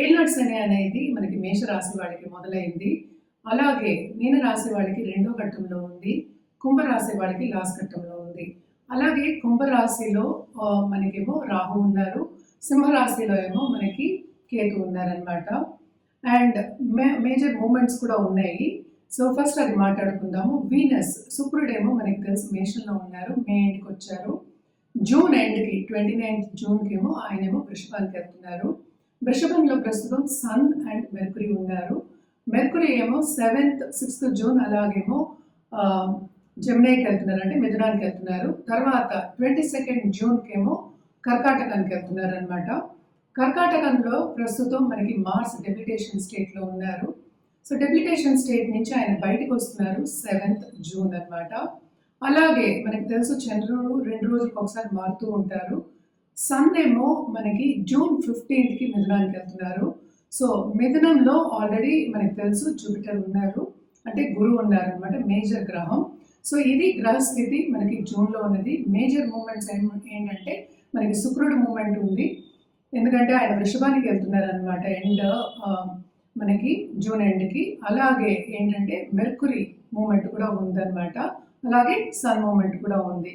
ఏళ్ళనాటి శని అనేది మనకి మేషరాశి వాళ్ళకి మొదలైంది. అలాగే మీన రాశి వాళ్ళకి రెండో ఘట్టంలో ఉంది. కుంభరాశి వాళ్ళకి లాస్ట్ ఘట్టంలో ఉంది. అలాగే కుంభరాశిలో మనకేమో రాహు ఉన్నారు. సింహరాశిలో ఏమో మనకి కేతు ఉన్నారనమాట అండ్ మే మేజర్ మూమెంట్స్ కూడా ఉన్నాయి. సో ఫస్ట్ అది మాట్లాడుకుందాము. వీనస్ శుక్రుడేమో మనకి తెలుసు మేషంలో ఉన్నారు. మే ఎండ్కి వచ్చారు. జూన్ ఎండ్కి ట్వంటీ నైన్త్ జూన్కి ఏమో ఆయనేమో వృషభానికి వెళ్తున్నారు. వృషభంలో ప్రస్తుతం సన్ అండ్ మెర్కురీ ఉన్నారు. మెర్కురీ ఏమో సెవెంత్ సిక్స్త్ జూన్ అలాగేమో జమ్నాయికి వెళ్తున్నారు అంటే మిథునానికి వెళ్తున్నారు. తర్వాత ట్వంటీ సెకండ్ జూన్కి ఏమో కర్కాటకానికి వెళ్తున్నారు అనమాట కర్కాటకంలో ప్రస్తుతం మనకి మార్స్ డెప్యుటేషన్ స్టేట్లో ఉన్నారు. సో డెప్యుటేషన్ స్టేట్ నుంచి ఆయన బయటకు వస్తున్నారు సెవెంత్ జూన్ అన్నమాట. అలాగే మనకి తెలుసు చంద్రుడు రెండు రోజులకు ఒకసారి మారుతూ ఉంటారు. సన్ ఏమో మనకి జూన్ ఫిఫ్టీన్త్కి మిథునానికి వెళ్తున్నారు. సో మిథునంలో ఆల్రెడీ మనకి తెలుసు జూపిటర్ ఉన్నారు. అంటే గురువు ఉన్నారు అనమాట మేజర్ గ్రహం. సో ఇది గ్రహస్థితి మనకి జూన్లో ఉన్నది. మేజర్ మూమెంట్స్ ఏంటంటే మనకి శుక్రుడు మూమెంట్ ఉంది. ఎందుకంటే ఆయన వృషభానికి వెళ్తున్నారు అనమాట ఎండ్ uh, మనకి జూన్ ఎండ్కి అలాగే ఏంటంటే మెర్కురీ మూమెంట్ కూడా ఉందన్నమాట. అలాగే సన్ మూమెంట్ కూడా ఉంది.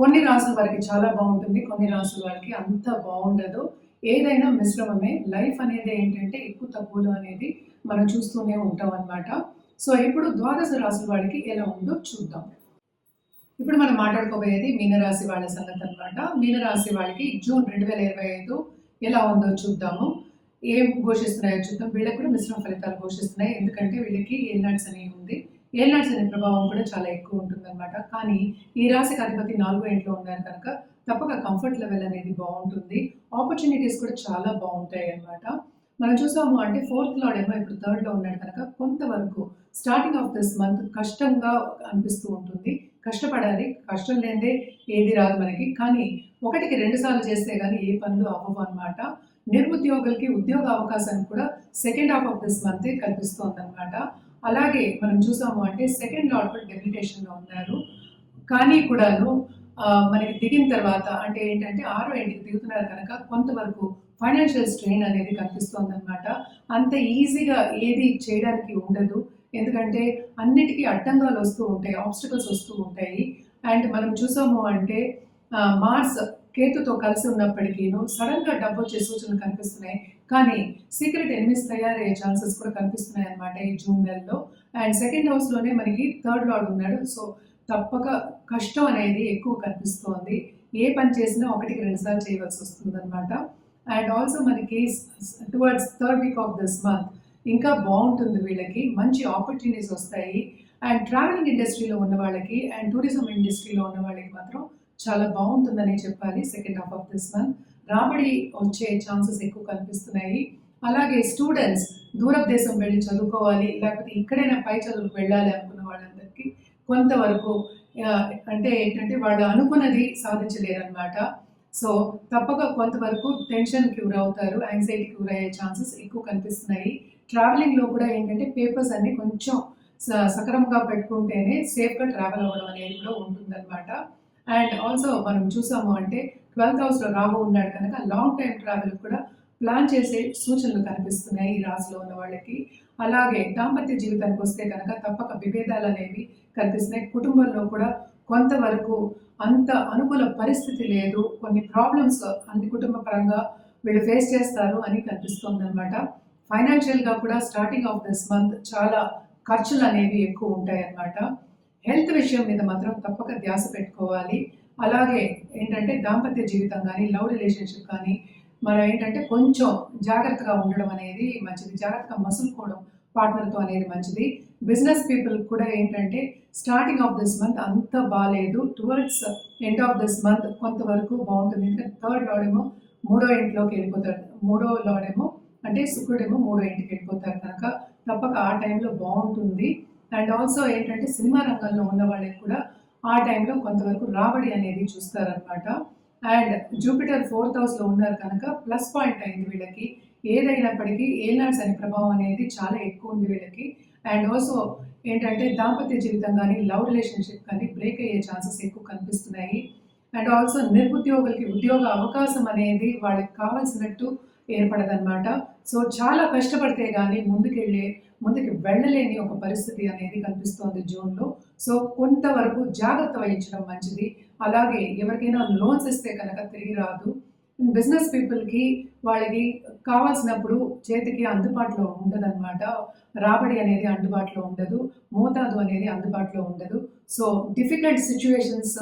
కొన్ని రాసుల వారికి చాలా బాగుంటుంది కొన్ని రాసుల వారికి అంత బాగుండదు. ఏదైనా మిశ్రమమే. లైఫ్ అనేది ఏంటంటే ఎక్కువ తక్కువలు అనేది మనం చూస్తూనే ఉంటాం అన్నమాట. సో ఇప్పుడు ద్వాదశ రాసుల వాడికి ఎలా ఉందో చూద్దాం. ఇప్పుడు మనం మాట్లాడుకోబోయేది మీనరాశి వాళ్ళ సంగతి అనమాట మీనరాశి వాళ్ళకి జూన్ రెండు వేల ఇరవై ఐదు ఎలా ఉందో చూద్దాము. ఏం ఘోషిస్తున్నాయో చూద్దాం. వీళ్ళకి కూడా మిశ్రమ ఫలితాలు ఘోషిస్తున్నాయి. ఎందుకంటే వీళ్ళకి ఏల్నాడ్స్ అనేవి ఉంది. ఏళ్ళ అనే ప్రభావం కూడా చాలా ఎక్కువ ఉంటుందన్నమాట. కానీ ఈ రాశికి అధిపతి నాలుగో ఇంట్లో ఉన్నారు కనుక తప్పక కంఫర్ట్ లెవెల్ అనేది బాగుంటుంది. ఆపర్చునిటీస్ కూడా చాలా బాగుంటాయి అన్నమాట మనం చూసాము అంటే ఫోర్త్ లాడ్ ఏమో ఇప్పుడు థర్డ్లో ఉన్నాడు కనుక కొంతవరకు స్టార్టింగ్ ఆఫ్ దిస్ మంత్ కష్టంగా అనిపిస్తూ ఉంటుంది. కష్టపడాలి కష్టం లేదే ఏది రాదు మనకి. కానీ ఒకటికి రెండు సార్లు చేస్తే కానీ ఏ పనులు అవ్వవు అనమాట నిరుద్యోగులకి ఉద్యోగ అవకాశాన్ని కూడా second half of this month కల్పిస్తోంది అనమాట అలాగే మనం చూసాము అంటే సెకండ్ లార్డ్ కూడా డెప్యుటేషన్లో ఉన్నారు. కానీ కూడాను మనకి దిగిన తర్వాత అంటే ఏంటంటే ఆరో ఇంటికి దిగుతున్నారు కనుక కొంతవరకు ఫైనాన్షియల్ స్ట్రెయిన్ అనేది కనిపిస్తోంది అనమాట అంత ఈజీగా ఏది చేయడానికి ఉండదు. ఎందుకంటే అన్నిటికీ అడ్డంగాలు వస్తూ ఉంటాయి ఆబ్స్టికల్స్ వస్తూ ఉంటాయి. అండ్ మనం చూసాము అంటే మార్స్ కేతుతో కలిసి ఉన్నప్పటికీను సడన్గా డబ్బు వచ్చే సూచనలు కనిపిస్తున్నాయి. కానీ సీక్రెట్ ఎనిమిస్ తయారయ్యే ఛాన్సెస్ కూడా కనిపిస్తున్నాయి అనమాట ఈ జూన్ నెలలో. అండ్ సెకండ్ హౌస్లోనే మనకి థర్డ్ లార్డ్ ఉన్నాడు. సో తప్పక కష్టం అనేది ఎక్కువ కనిపిస్తోంది. ఏ పని చేసినా ఒకటికి రెండుసార్లు చేయవలసి వస్తుంది అనమాట అండ్ ఆల్సో మనకి towards third week of this month ఇంకా బాగుంటుంది వీళ్ళకి. మంచి ఆపర్చునిటీస్ వస్తాయి. అండ్ ట్రావెలింగ్ ఇండస్ట్రీలో ఉన్న వాళ్ళకి అండ్ టూరిజం ఇండస్ట్రీలో ఉన్న వాళ్ళకి మాత్రం చాలా బాగుంటుందని చెప్పాలి second half of this month రాబడి వచ్చే ఛాన్సెస్ ఎక్కువ కనిపిస్తున్నాయి. అలాగే స్టూడెంట్స్ దూరపు దేశం వెళ్ళి చదువుకోవాలి లేకపోతే ఇక్కడైనా పై చదువుకు వెళ్ళాలి అనుకున్న వాళ్ళందరికీ కొంతవరకు అంటే ఏంటంటే వాళ్ళు అనుకున్నది సాధించలేరనమాట సో తప్పక కొంతవరకు టెన్షన్ క్యూర్ అవుతారు యాంగ్జైటీ క్యూర్ అయ్యే ఛాన్సెస్ ఎక్కువ కనిపిస్తున్నాయి. ట్రావెలింగ్లో కూడా ఏంటంటే పేపర్స్ అన్ని కొంచెం సక్రమంగా పెట్టుకుంటేనే సేఫ్గా ట్రావెల్ అవ్వడం అనేది కూడా ఉంటుందన్నమాట. అండ్ ఆల్సో మనం చూసాము అంటే ట్వెల్త్ హౌస్లో రాహు ఉన్నాడు కనుక లాంగ్ టైం ట్రావెల్ కూడా ప్లాన్ చేసే సూచనలు కనిపిస్తున్నాయి ఈ రాశిలో ఉన్న వాళ్ళకి. అలాగే దాంపత్య జీవితానికి వస్తే కనుక తప్పక విభేదాలు అనేవి కనిపిస్తున్నాయి. కుటుంబంలో కూడా కొంతవరకు అంత అనుకూల పరిస్థితి లేదు. కొన్ని ప్రాబ్లమ్స్ అన్ని కుటుంబ పరంగా వీళ్ళు ఫేస్ చేస్తారు అని కనిపిస్తుంది అనమాట ఫైనాన్షియల్గా కూడా స్టార్టింగ్ ఆఫ్ దిస్ మంత్ చాలా ఖర్చులు అనేవి ఎక్కువ ఉంటాయి అన్నమాట హెల్త్ విషయం మీద మాత్రం తప్పక ధ్యాస పెట్టుకోవాలి. అలాగే ఏంటంటే దాంపత్య జీవితం కానీ లవ్ రిలేషన్షిప్ కానీ మనం ఏంటంటే కొంచెం జాగ్రత్తగా ఉండడం అనేది మంచిది. జాగ్రత్తగా మసులుకోవడం పార్ట్నర్తో అనేది మంచిది. బిజినెస్ పీపుల్ కూడా ఏంటంటే స్టార్టింగ్ ఆఫ్ దిస్ మంత్ అంత బాగాలేదు towards end of this month కొంతవరకు బాగుంటుంది. ఎందుకంటే థర్డ్ ఏమో మూడో ఇంట్లోకి వెళ్ళిపోతారు మూడో లాడేమో అంటే శుక్రుడేమో మూడో ఇంటికి వెళ్ళిపోతారు కనుక తప్పక ఆ టైంలో బాగుంటుంది. అండ్ ఆల్సో ఏంటంటే సినిమా రంగంలో ఉన్న వాళ్ళకి కూడా ఆ టైంలో కొంతవరకు రాబడి అనేది చూస్తారనమాట అండ్ జూపిటర్ ఫోర్త్ హౌస్లో ఉన్నారు కనుక ప్లస్ పాయింట్ అయింది వీళ్ళకి. ఏదైనప్పటికీ ఏలాండ్స్ అనే ప్రభావం అనేది చాలా ఎక్కువ ఉంది వీళ్ళకి. అండ్ ఆల్సో ఏంటంటే దాంపత్య జీవితం కానీ లవ్ రిలేషన్షిప్ కానీ బ్రేక్ అయ్యే ఛాన్సెస్ ఎక్కువ కనిపిస్తున్నాయి. అండ్ ఆల్సో నిరుద్యోగులకి ఉద్యోగ అవకాశం అనేది వాళ్ళకి కావాల్సినట్టు ఏర్పడదన్నమాట. సో చాలా కష్టపడితే కానీ ముందుకెళ్ళే ముందుకు వెళ్ళలేని ఒక పరిస్థితి అనేది కనిపిస్తోంది జూన్లో. సో కొంతవరకు జాగ్రత్త వహించడం మంచిది. అలాగే ఎవరికైనా లోన్స్ ఇస్తే కనుక తిరిగి రాదు. బిజినెస్ పీపుల్కి వాళ్ళకి కావాల్సినప్పుడు చేతికి అందుబాటులో ఉండదన్నమాట. రాబడి అనేది అందుబాటులో ఉండదు. మోతాదు అనేది అందుబాటులో ఉండదు. సో డిఫికల్ట్ సిచ్యువేషన్స్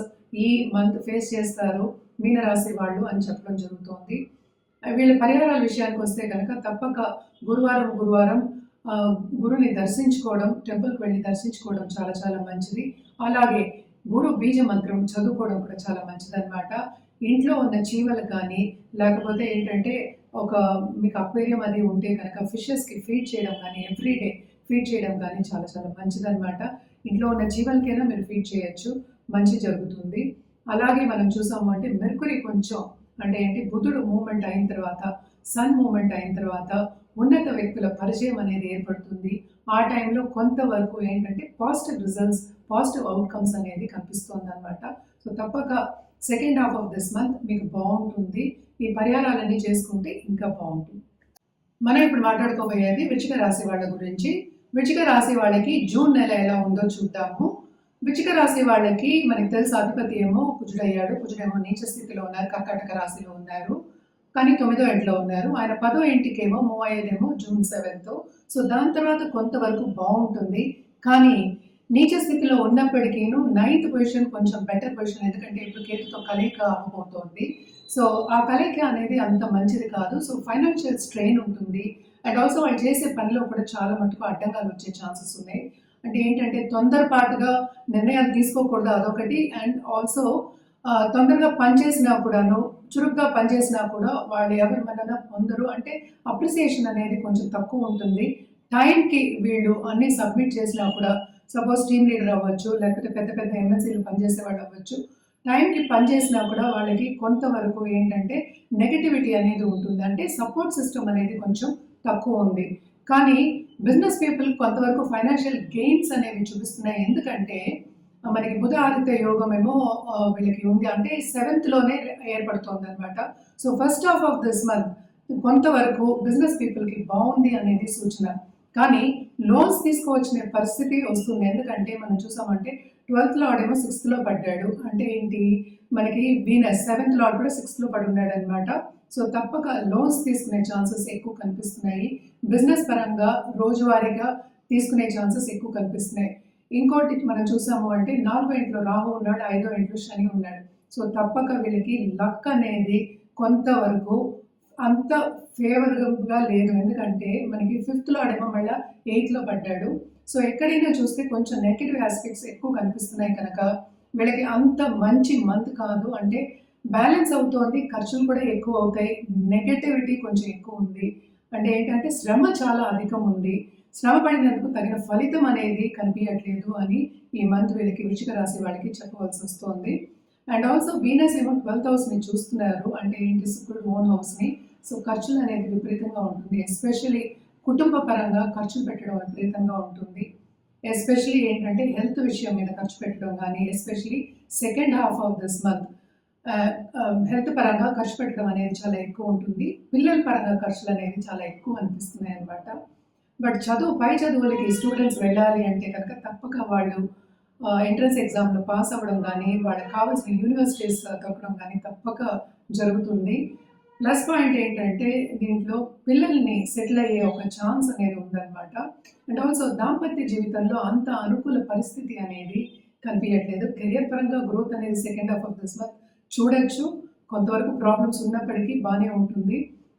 ఈ మంత్ ఫేస్ చేస్తారు మీనరాశి వాళ్ళు అని చెప్పడం జరుగుతోంది. వీళ్ళ పరిహారాల విషయానికి వస్తే కనుక తప్పక గురువారం గురువారం గురుని దర్శించుకోవడం టెంపుల్కి వెళ్ళి దర్శించుకోవడం చాలా చాలా మంచిది. అలాగే గురు బీజ మంత్రం చదువుకోవడం కూడా చాలా మంచిదన్నమాట. ఇంట్లో ఉన్న చీమలు కానీ లేకపోతే ఏంటంటే ఒక మీకు అక్వేరియం అది ఉంటే కనుక ఫిషెస్కి ఫీడ్ చేయడం కానీ ఎవ్రీడే ఫీడ్ చేయడం కానీ చాలా చాలా మంచిదన్నమాట. ఇంట్లో ఉన్న జీవలకైనా మీరు ఫీడ్ చేయొచ్చు. మంచి జరుగుతుంది. అలాగే మనం చూసాము అంటే మెర్కురీ కొంచెం అంటే ఏంటి? బుధుడు మూమెంట్ అయిన తర్వాత సన్ మూమెంట్ అయిన తర్వాత ఉన్నత వ్యక్తుల పరిచయం అనేది ఏర్పడుతుంది. ఆ టైంలో కొంతవరకు ఏంటంటే పాజిటివ్ రిజల్ట్స్ పాజిటివ్ అవుట్కమ్స్ అనేది కనిపిస్తుంది అనమాట సో తప్పక second half of this month మీకు బాగుంటుంది. ఈ పరిహారాలన్నీ చేసుకుంటే ఇంకా బాగుంటుంది. మనం ఇప్పుడు మాట్లాడుకోబోయేది వృచ్చిక రాశి వాళ్ళ గురించి. వృచ్చిక రాశి వాళ్ళకి జూన్ నెల ఎలా ఉందో చూద్దాము. వృచ్చిక రాశి వాళ్ళకి మనకి తెలుసు అధిపతి ఏమో కుజుడయ్యాడు. కుజుడేమో నీచ స్థితిలో ఉన్నారు కర్కాటక రాశిలో ఉన్నారు. కానీ తొమ్మిదో ఇంట్లో ఉన్నారు. ఆయన పదో ఇంటికేమో మూవ్ అయ్యేదేమో జూన్ సెవెంత్. సో దాని తర్వాత కొంతవరకు బాగుంటుంది. కానీ నీచ స్థితిలో ఉన్నప్పటికీను నైన్త్ పొజిషన్ కొంచెం బెటర్ పొజిషన్. ఎందుకంటే ఇప్పుడు కేతుతో కలయిక అవ్వబోతోంది. సో ఆ కలయిక అనేది అంత మంచిది కాదు. సో ఫైనాన్షియల్ స్ట్రెయిన్ ఉంటుంది. అండ్ ఆల్సో వాళ్ళు చేసే పనిలో కూడా చాలా మటుకు అడ్డంగాలు వచ్చే ఛాన్సెస్ ఉన్నాయి. అంటే ఏంటంటే తొందరపాటుగా నిర్ణయాలు తీసుకోకూడదు అదొకటి. అండ్ ఆల్సో తొందరగా పనిచేసినా కూడాను చురుగ్గా పనిచేసినా కూడా వాళ్ళు ఎవరి మన పొందరు. అంటే అప్రిసియేషన్ అనేది కొంచెం తక్కువ ఉంటుంది. టైంకి వీళ్ళు అన్ని సబ్మిట్ చేసినా కూడా సపోజ్ టీమ్ లీడర్ అవ్వచ్చు లేకపోతే పెద్ద పెద్ద ఎమ్మెల్సీలు పనిచేసేవాడు అవ్వచ్చు టైంకి పనిచేసినా కూడా వాళ్ళకి కొంతవరకు ఏంటంటే నెగటివిటీ అనేది ఉంటుంది. అంటే సపోర్ట్ సిస్టమ్ అనేది కొంచెం తక్కువ ఉంది. కానీ బిజినెస్ పీపుల్ కొంతవరకు ఫైనాన్షియల్ గెయిన్స్ అనేవి చూపిస్తున్నాయి. ఎందుకంటే మనకి బుధ ఆదిత్య యోగం ఏమో వీళ్ళకి ఉంది. అంటే సెవెంత్లోనే ఏర్పడుతుంది అనమాట so first half of this month కొంతవరకు బిజినెస్ పీపుల్కి బాగుంది అనేది సూచన. కానీ లోన్స్ తీసుకోవచ్చిన పరిస్థితి వస్తుంది. ఎందుకంటే మనం చూసామంటే ట్వెల్త్ లాడ్ ఏమో సిక్స్త్లో పడ్డాడు. అంటే ఏంటి? మనకి వీనస్ సెవెంత్ లాడ్ కూడా సిక్స్త్లో పడి ఉన్నాడు అనమాట సో తప్పక లోన్స్ తీసుకునే ఛాన్సెస్ ఎక్కువ కనిపిస్తున్నాయి. బిజినెస్ పరంగా రోజువారీగా తీసుకునే ఛాన్సెస్ ఎక్కువ కనిపిస్తున్నాయి. ఇంకోటి మనం చూసాము అంటే నాలుగో ఇంట్లో రాహు ఉన్నాడు ఐదో ఇంట్లో శని ఉన్నాడు. సో తప్పక వీళ్ళకి లక్ అనేది కొంతవరకు అంత ఫేవరబుల్గా లేదు. ఎందుకంటే మనకి ఫిఫ్త్ లాడేమో మళ్ళీ ఎయిత్లో పడ్డాడు. సో ఎక్కడైనా చూస్తే కొంచెం నెగిటివ్ ఆస్పెక్ట్స్ ఎక్కువ కనిపిస్తున్నాయి కనుక వీళ్ళకి అంత మంచి మంత్ కాదు. అంటే బ్యాలెన్స్ అవుతోంది ఖర్చులు కూడా ఎక్కువ అవుతాయి నెగటివిటీ కొంచెం ఎక్కువ ఉంది. అంటే ఏంటంటే శ్రమ చాలా అధికం ఉంది. శ్రమ పడినందుకు తగిన ఫలితం అనేది కనిపించట్లేదు అని ఈ మంత్ వీళ్ళకి వృషిక రాశి వాళ్ళకి చెప్పవలసి వస్తుంది. అండ్ ఆల్సో వీనస్ ఏమో ట్వెల్త్ హౌస్ని చూస్తున్నారు. అంటే ఏంటి శుక్రుడు ఓన్ హౌస్ని సో ఖర్చులు అనేది విపరీతంగా ఉంటుంది. ఎస్పెషలీ కుటుంబ పరంగా ఖర్చులు పెట్టడం విపరీతంగా ఉంటుంది. ఎస్పెషలీ ఏంటంటే హెల్త్ విషయం మీద ఖర్చు పెట్టడం కానీ especially second half of this month health పరంగా ఖర్చు పెట్టడం అనేది చాలా ఎక్కువ ఉంటుంది. పిల్లల పరంగా ఖర్చులు అనేవి చాలా ఎక్కువ అనిపిస్తున్నాయి అనమాట బట్ చదువు పై చదువులకి స్టూడెంట్స్ వెళ్ళాలి అంటే కనుక తప్పక వాళ్ళు ఎంట్రన్స్ ఎగ్జామ్లో పాస్ అవ్వడం కానీ వాళ్ళకి కావాల్సిన యూనివర్సిటీస్ దొరకడం కానీ తప్పక జరుగుతుంది. ప్లస్ పాయింట్ ఏంటంటే దీంట్లో పిల్లల్ని సెటిల్ అయ్యే ఒక ఛాన్స్ అనేది ఉందన్నమాట. అండ్ ఆల్సో దాంపత్య జీవితంలో అంత అనుకూల పరిస్థితి అనేది కనిపించట్లేదు. కెరియర్ పరంగా గ్రోత్ అనేది second half of this month చూడొచ్చు. కొంతవరకు ప్రాబ్లమ్స్ ఉన్నప్పటికీ బాగానే ఉంటుంది.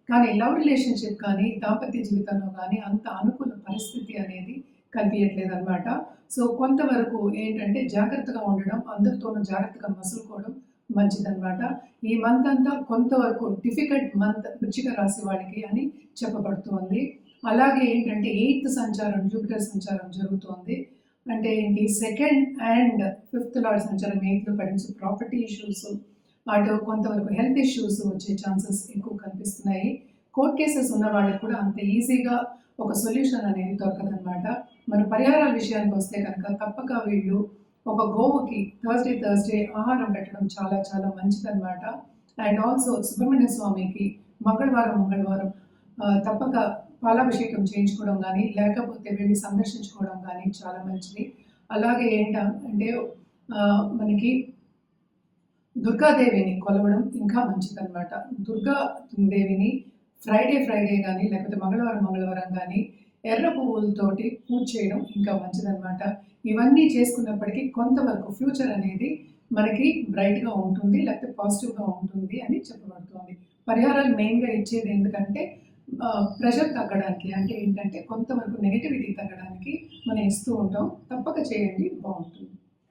కానీ లవ్ రిలేషన్షిప్ కానీ దాంపత్య జీవితంలో కానీ అంత అనుకూల పరిస్థితి అనేది కనిపించట్లేదు అనమాట సో కొంతవరకు ఏంటంటే జాగ్రత్తగా ఉండడం అందరితోనూ జాగ్రత్తగా మసులుకోవడం మంచిదన్నమాట. ఈ మంత్ అంతా కొంతవరకు డిఫికల్ట్ మంత్ వృచ్చిక రాశి వాళ్ళకి అని చెప్పబడుతోంది. అలాగే ఏంటంటే ఎయిత్ సంచారం జూపిటర్ సంచారం జరుగుతోంది. అంటే ఏంటి? సెకండ్ అండ్ ఫిఫ్త్ లార్డ్ సంచారం ఎయిత్లో పడించు ప్రాపర్టీ ఇష్యూస్ అటు కొంతవరకు హెల్త్ ఇష్యూస్ వచ్చే ఛాన్సెస్ ఎక్కువ కనిపిస్తున్నాయి. కోర్ట్ కేసెస్ ఉన్న వాళ్ళకి కూడా అంత ఈజీగా ఒక సొల్యూషన్ అనేది దొరకదనమాట మన పరిహారాల విషయానికి వస్తే కనుక తప్పక వీళ్ళు ఒక గోవుకి థర్స్డే థర్స్డే ఆహారం పెట్టడం చాలా చాలా మంచిదన్నమాట. అండ్ ఆల్సో సుబ్రహ్మణ్య స్వామికి మంగళవారం మంగళవారం తప్పక పాలాభిషేకం చేయించుకోవడం కానీ లేకపోతే వెళ్ళి సందర్శించుకోవడం కానీ చాలా మంచిది. అలాగే ఏంటంటే ఆ, మనకి దుర్గాదేవిని కొలవడం ఇంకా మంచిదన్నమాట. దుర్గా దేవిని ఫ్రైడే ఫ్రైడే కానీ లేకపోతే మంగళవారం మంగళవారం కానీ ఎర్ర పువ్వులతోటి పూజ చేయడం ఇంకా మంచిదన్నమాట. ఇవన్నీ చేసుకున్నప్పటికీ కొంతవరకు ఫ్యూచర్ అనేది మనకి బ్రైట్గా ఉంటుంది లేకపోతే పాజిటివ్గా ఉంటుంది అని చెప్పబడుతుంది. పరిహారాలు మెయిన్గా ఇచ్చేది ఎందుకంటే ప్రెషర్ తగ్గడానికి అంటే ఏంటంటే కొంతవరకు నెగిటివిటీ తగ్గడానికి మనం ఇస్తూ ఉంటాం. తప్పక చేయండి బాగుంటుంది.